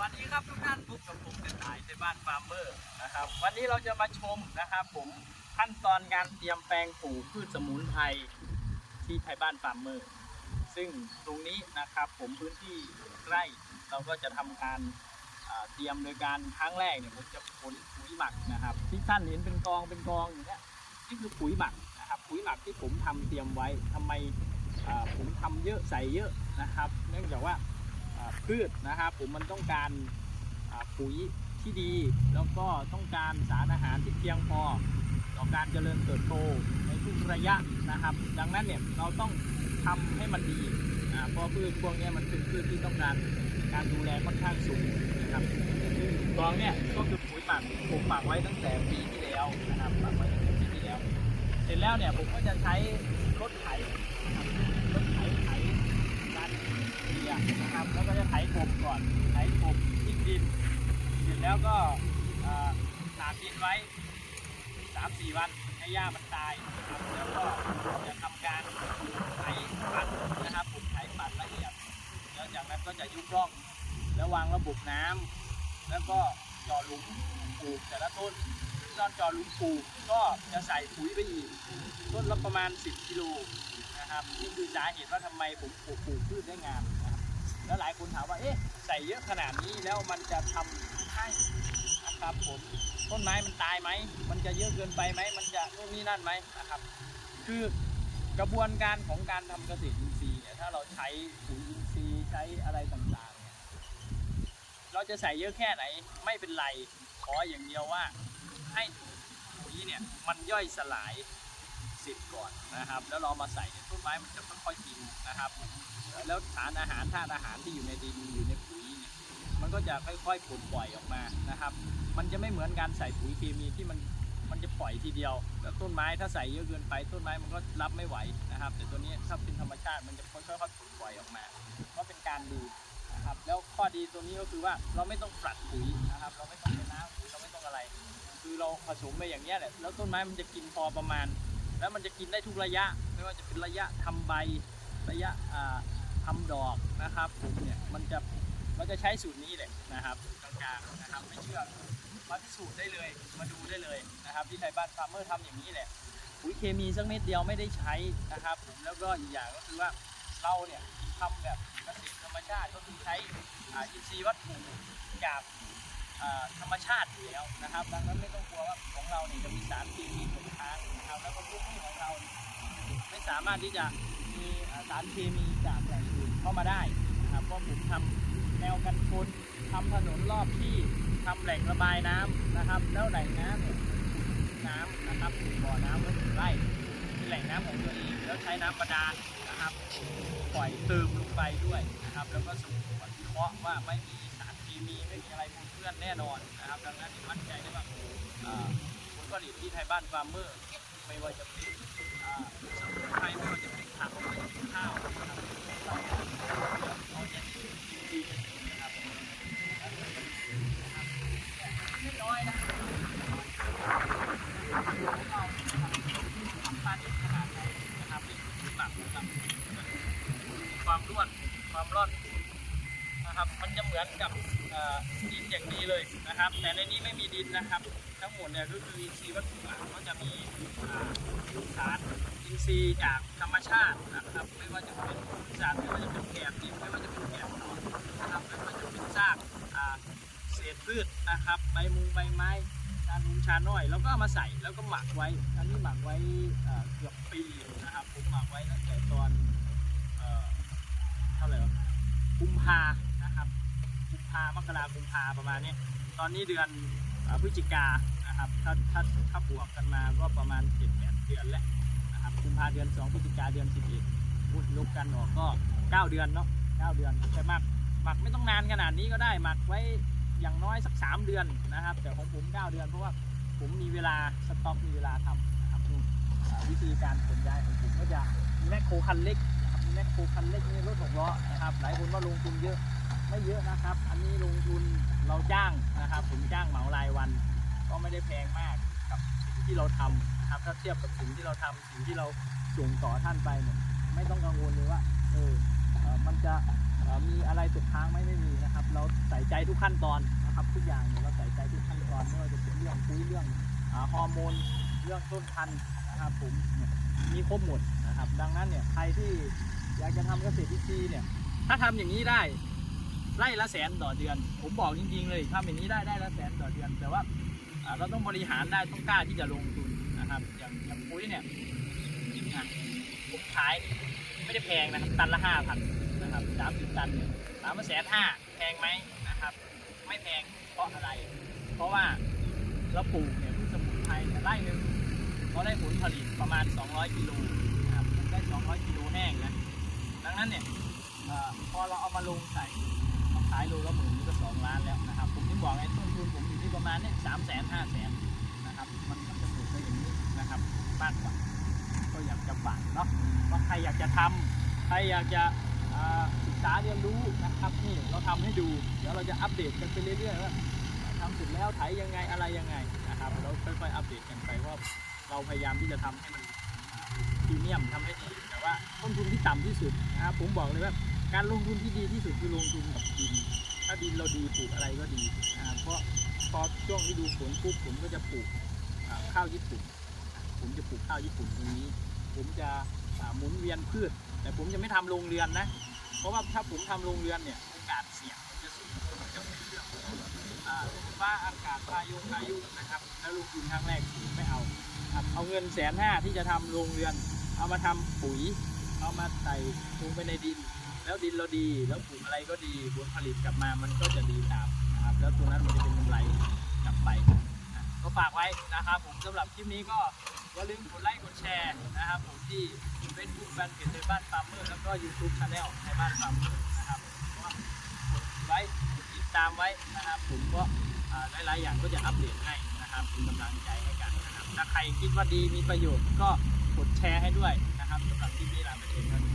วัสดีครับทุกท่านพบกับผมกระต่ายในบ้านฟาร์มเมอร์นะครับ วันนี้เราจะมาชมนะครับ ผมขั้นตอนการเตรียมแปลงปลูกพืชสมุนไพรที่ไทยบ้านฟาร์มเมอร์ ซึ่งตรงนี้นะครับ ผมพื้นที่ใกล้เราก็จะทำการเตรียมโดยการครั้งแรกเนี่ยผมจะขนปุ๋ยหมักนะครับ ที่ท่านเห็นเป็นกองเป็นกองอย่างเงี้ยนี่คือปุ๋ยหมักนะครับ ปุ๋ยหมักที่ผมทำเตรียมไว้ทำไมผมทำเยอะใส่เยอะนะครับ เนื่องจากว่า พืชนะครับผมมันต้องการปุ๋ยที่ดี แล้วก็ต้องการสารอาหารที่เพียงพอต่อการเจริญเติบโตในทุกระยะนะครับ ดังนั้นเนี่ยเราต้องทำให้มันดีเพราะพืชพวกเนี้ยมันเป็นพืชที่ต้องการการดูแลค่อนข้างสูงนะครับกองเนี่ยก็คือปุ๋ยหมักผมหมักไว้ตั้งแต่ปีที่แล้วนะครับหมักไว้ตั้งแต่ปีที่แล้ว เสร็จแล้วเนี่ยผมก็จะใช้รถไถนะครับรถไถไถด้านเบียร์นะครับ แล้วก็จะไถก บก่อนไถกบทิ้งดิน เสร็จแล้วก็เอ่อตากดินไว้สามสี่วันให้หญ้ามันตายครับแล้วก็จะทำการไถปัดนะครับผมไถปัดละเอียดแล้วจากนั้นก็จะยุบร่องแล้ววางระบบน้ำแล้วก็จาะหลุมปลูกแต่ละต้นตอนจาะหลุมปลูกก็จะใส่ปุ๋ยไปอีกต้นละประมาณ 10กิโลนะครับนี่คือสาเหตุว่าทำไมผมปลูกพืชได้งามน แล้วหลายคนถามว่าเอ๊ะใส่เยอะขนาดนี้แล้วมันจะทำให้นะครับผมต้นไม้มันตายไหม มันจะเยอะเกินไปไหม มันจะนู่นนี่นั่นไหมนะครับ คือกระบวนการของการทำเกษตรอินทรีย์เนี่ยถ้าเราใช้ปุ๋ยอินทรีย์ใช้อะไรต่างๆเนี่ยเราจะใส่เยอะแค่ไหนไม่เป็นไร ขออย่างเดียวว่าให้ปุ๋ยเนี่ยมันย่อยสลาย เสร็จก่อนนะครับ แล้วเรามาใส่เนี่ยต้นไม้มันจะค่อยๆกินนะครับ แล้วสารอาหารธาตุอาหารที่อยู่ในดินอยู่ในปุ๋ยเนี่ยมันก็จะค่อยๆปลดปล่อยออกมานะครับ มันจะไม่เหมือนการใส่ปุ๋ยเคมีที่มันมันจะปล่อยทีเดียวแล้วต้นไม้ถ้าใส่เยอะเกินไปต้นไม้มันก็รับไม่ไหวนะครับ แต่ตัวนี้ถ้าเป็นธรรมชาติมันจะค่อยๆปลดปล่อยออกมา ก็เป็นการดีนะครับแล้วข้อดีตัวนี้ก็คือว่าเราไม่ต้องปรัดปุ๋ยนะครับ เราไม่ต้องเป็นน้ำปุ๋ยเราไม่ต้องอะไร คือเราผสมไปอย่างนี้แหละแล้วต้นไม้มันจะกินพอประมาณ แล้วมันจะกินได้ทุกระยะ ไม่ว่าจะเป็นระยะทำใบระยะอ่าทำดอกนะครับผมเนี่ยมันจะเราจะใช้สูตรนี้แหละนะครับกลางๆนะครับไม่เชื่อมาพิสูจน์ได้เลยมาดูได้เลยนะครับ ที่ไทยบ้านฟาร์มเมอร์ทำอย่างนี้แหละปุ๋ยเคมีสักเม็ดเดียวไม่ได้ใช้นะครับผมแล้วก็อีกอย่างก็คือว่าเราเนี่ยทำแบบเกษตรธรรมชาติก็คือใช้อินทรีย์วัตถุจาก ธรรมชาติอยู่แล้วนะครับ ดังนั้นไม่ต้องกลัวว่าของเราเนี่ยจะมีสารเคมีตกค้างนะครับแล้วก็พื้นที่ของเราไม่สามารถที่จะมีสารเคมีจากแหล่งอื่นเข้ามาได้นะครับเพราะผมทำแนวกันฝนทำถนนรอบที่ทำแหล่งระบายน้ำนะครับ แล้วแหล่งน้ำเนี่ยน้ำนะครับบ่อน้ำไว้ถึงไร่เป็นแหล่งน้ำของตัวเองแล้วใช้น้ำบาดานะครับปล่อยเติมลงไปด้วยนะครับ แล้วก็สำรวจวิเคราะห์ว่าไม่มี มีไม่มีอะไรปนเปื้อนแน่นอนนะครับ ดังนั้นมั่นใจได้ว่าอ่าผลผลิตที่ไทยบ้านฟาร์มเมอร์ไม่ว่าจะเป็นอ่าสมุนไพรไม่ว่าจะเป็นผักไม่ว่าจะเป็นข้าวนะครับเราจะดีนะครับไม่น้อยนะเราทำปลาดิบขนาดไหนนะครับนี่คือหมักนะครับความร่วนความร่อนนะครับ มันจะเหมือนกับ ดินอย่างดีเลยนะครับ แต่ในนี้ไม่มีดินนะครับ ทั้งหมดเนี่ยก็คืออินทรีย์วัตถุหลักก็จะมีสารอินทรีย์จากธรรมชาตินะครับ ไม่ว่าจะเป็นสารไม่ว่าจะเป็นแกบดินไม่ว่าจะเป็นแกบหนอนนะครับไม่ว่าจะเป็นซากเศษพืชนะครับใบมุงใบไม้ชานุงชาน้อยแล้วก็เอามาใส่แล้วก็หมักไว้ อันนี้หมักไว้เกือบปีนะครับผมหมักไว้ตั้งแต่ตอนเท่าไหร่วะกุมภานะครับา มกรากุมภาประมาณนี้ ตอนนี้เดือนพฤศจิกานะครับ ถ้าถ้าถ้าบวกกันมาก็ประมาณเจ็ดแปดเดือนแล้วนะครับ กุมภาเดือนสองพฤศจิกาเดือนสิบเอ็ดพูดลบกันออกก็เก้าเดือนเนาะเก้าเดือนแต่หมักหมักไม่ต้องนานขนาดนี้ก็ได้หมักไว้อย่างน้อยสักสามเดือนนะครับ แต่ของผมเก้าเดือนเพราะว่าผมมีเวลาสต็อกมีเวลาทำนะครับดูวิธีการขนย้ายของผมก็จะมีแมคโครคันเล็ก แมคโครคันเล็กนี่รถหกล้อนะครับ หลายคนว่าลงทุนเยอะไม่เยอะนะครับ อันนี้ลงทุนเราจ้างนะครับ ผมจ้างเหมารายวัน ก็ไม่ได้แพงมากกับสิ่งที่เราทำนะครับ ถ้าเทียบกับสิ่งที่เราทำสิ่งที่เราส่งต่อท่านไปเนี่ยไม่ต้องกังวลเลยว่าเออมันจะมีอะไรตกค้างไหมไม่มีนะครับ เราใส่ใจทุกขั้นตอนนะครับ ทุกอย่างเนี่ยเราใส่ใจทุกขั้นตอนไม่ว่าจะเป็นเรื่องปุ๋ยเรื่องฮอร์โมนเรื่องต้นพันธุ์นะครับผมเนี่ยมีครบหมดนะครับ ดังนั้นเนี่ยใครที่ อยากจะทำเกษตรอินทรีย์เนี่ย ถ้าทำอย่างนี้ได้ไร่ละแสนต่อเดือน ผมบอกจริงๆเลยทำอย่างนี้ได้ได้ละแสนต่อเดือน แต่ว่าอ่าเราต้องบริหารได้ต้องกล้าที่จะลงทุนนะครับ อย่างอย่างปุ๋ยเนี่ยอะผมขายไม่ได้แพงนะครับตันละห้าพันนะครับสามสิบตันเนี่ยสามแสนห้าแพงไหมนะครับ ไม่แพงเพราะอะไร เพราะว่าเราปลูกเนี่ยพืชสมุนไพรเนี่ยไร่หนึ่งเราได้ผลผลิตประมาณ 200กิโลนะครับมันได้ 200กิโลแห้งนะ นั้นเนี่ยอพอเราเอามาลงใส่เราขายโลละหมื่นนี่ก็สองล้านแล้วนะครับ ผมถึงบอกไงต้นทุนผมอยู่ที่ประมาณเนี่ยสามแสนห้าแสนนะครับมันมันจะถูกไปอย่างนี้นะครับมากกว่าก็อยากจะฝากเนาะว่าใครอยากจะทำใครอยากจะศึกษาเรียนรู้นะครับนี่เราทำให้ดูเดี๋ยวเราจะอัปเดตกันไปเรื่อยๆว่าทำเสร็จแล้วไถยังไงอะไรยังไงนะครับเราค่อยๆอัปเดตกันไปว่าเราพยายามที่จะทำให้มัน พรีเมียมทำให้ดีแต่ว่าต้นทุนที่ต่ำที่สุดนะครับผมบอกเลยว่าการลงทุนที่ดีที่สุดคือลงทุนกับดิน ถ้าดินเราดีปลูกอะไรก็ดีนะครับเพราะพอช่วงฤดูฝนปุ๊บผมก็จะปลูกอ่าข้าวญี่ปุ่น ผมจะปลูกข้าวญี่ปุ่นตรงนี้ ผมจะอ่าหมุนเวียนพืช แต่ผมจะไม่ทำโรงเรือนนะ เพราะว่าถ้าผมทำโรงเรือนเนี่ยโอกาสเสี่ยงมันจะสูงมันจะเป็นเรื่องของอ่าฟ้าอากาศพายุพายุนะครับ แล้วลงทุนครั้งแรกผมไม่เอาครับเอาเงินแสนห้าที่จะทำโรงเรือน เอามาทำปุ๋ย เอามาใส่ลงไปในดิน แล้วดินเราดี แล้วปลูกอะไรก็ดีผลผลิตกลับมามันก็จะดีตามนะครับ แล้วตัวนั้นมันจะเป็นกำไรกลับไปนะก็ฝากไว้นะครับผมสำหรับคลิปนี้ก็อย่าลืมกดไลค์กดแชร์นะครับผมที่เฟซบุ๊กแฟนเพจในบ้านฟาร์มเมอร์แล้วก็ยูทูบชาแนลในบ้านฟาร์มเมอร์นะครับก็กดไว้กดติดตามไว้นะครับ ผมก็หลายๆอย่างก็จะอัปเดตให้นะครับเป็นกำลังใจให้กันนะครับถ้าใครคิดว่าดีมีประโยชน์ก็ กดแชร์ให้ด้วยนะครับสำหรับที่นี่ลาไปเองครับ